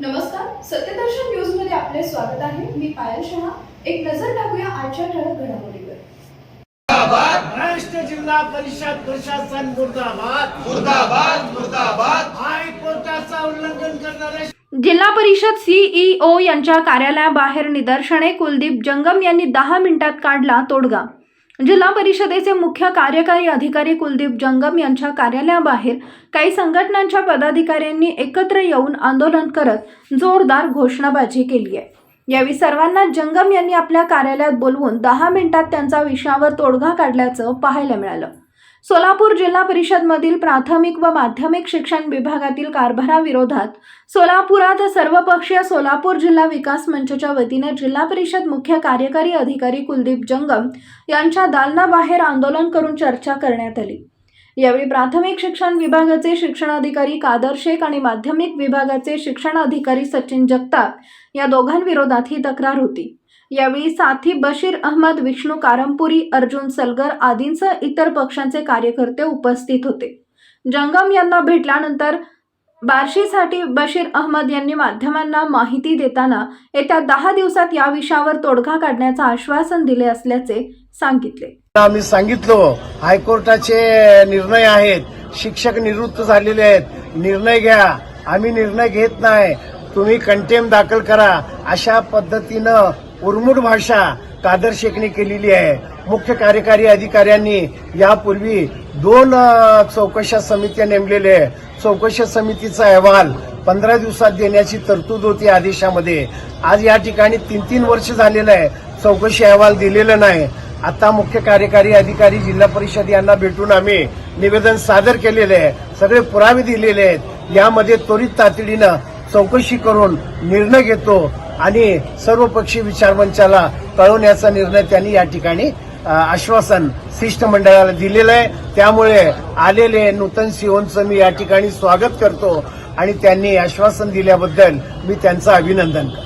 नमस्कार सत्यदर्शन न्यूजमध्ये आपले स्वागत आहे. मी पायल शहा. एक नजर टाकूया आजच्या ठळक घडामोडीवर. महाराष्ट्र जिल्हा परिषद प्रशासन मुर्दाबाद. मुर्दाबाद मुर्दाबाद. हायकोर्टाचा उल्लंघन करणारे जिल्हा परिषद सीईओ यांच्या कार्यालयाबाहेर निदर्शने कुलदीप जंगम यांनी दहा मिनिटात काढला तोडगा. जिल्हा परिषदेचे मुख्य कार्यकारी अधिकारी कुलदीप जंगम यांच्या कार्यालयाबाहेर काही संघटनांच्या पदाधिकाऱ्यांनी एकत्र येऊन आंदोलन करत जोरदार घोषणाबाजी केली आहे. यावेळी सर्वांना जंगम यांनी आपल्या कार्यालयात बोलवून दहा मिनिटात त्यांचा विषयावर तोडगा काढल्याचं पाहायला मिळालं. सोलापूर जिल्हा परिषदमधील प्राथमिक व माध्यमिक शिक्षण विभागातील कारभाराविरोधात सोलापुरात सर्वपक्षीय सोलापूर जिल्हा विकास मंचच्या वतीने जिल्हा परिषद मुख्य कार्यकारी अधिकारी कुलदीप जंगम यांच्या दालनाबाहेर आंदोलन करून चर्चा करण्यात आली. यावेळी प्राथमिक शिक्षण विभागाचे शिक्षणाधिकारी कादर शेख आणि माध्यमिक विभागाचे शिक्षणाधिकारी सचिन जगताप या दोघांविरोधात ही तक्रार होती. यावेळी साथी बशीर अहमद विष्णू कारमपुरी अर्जुन सलगर आदींसह इतर पक्षांचे कार्यकर्ते उपस्थित होते. जंगम यांना भेटल्यानंतर बार्शीसाठी बशीर अहमद यांनी माध्यमांना माहिती देताना येत्या दहा दिवसात या विषयावर तोडगा काढण्याचं आश्वासन दिले असल्याचे सांगितले. आम्ही सांगितलो हायकोर्टाचे निर्णय आहेत शिक्षक निवृत्त झालेले आहेत निर्णय घ्या. आम्ही निर्णय घेत नाही. तुम्ही कंटेम दाखल करा. अशा पद्धतीनं उर्मुट भाषा कादर शेखने केलेली आहे. मुख्य कार्यकारी अधिकाऱ्यांनी यापूर्वी दोन चौकशा समित्या नेमलेल्या आहे चौकशा समितीचा अहवाल पंधरा दिवसात देण्याची तरतूद होती आदेशामध्ये. आज या ठिकाणी तीन तीन वर्ष झालेलं आहे. चौकशी अहवाल दिलेला नाही. आता मुख्य कार्यकारी अधिकारी जिल्हा परिषद यांना भेटून आम्ही निवेदन सादर केलेले आहे. सगळे पुरावे दिलेले आहेत. यामध्ये त्वरित तातडीनं चौकशी करून निर्णय घेतो. आणि सर्वपक्षीय विचारमंचाला कळवण्याचा निर्णय त्यांनी या ठिकाणी आश्वासन शिष्टमंडळाला दिलेलं आहे. त्यामुळे आलेले नूतन सीओचं मी या ठिकाणी स्वागत करतो आणि त्यांनी आश्वासन दिल्याबद्दल मी त्यांचं अभिनंदन करतो.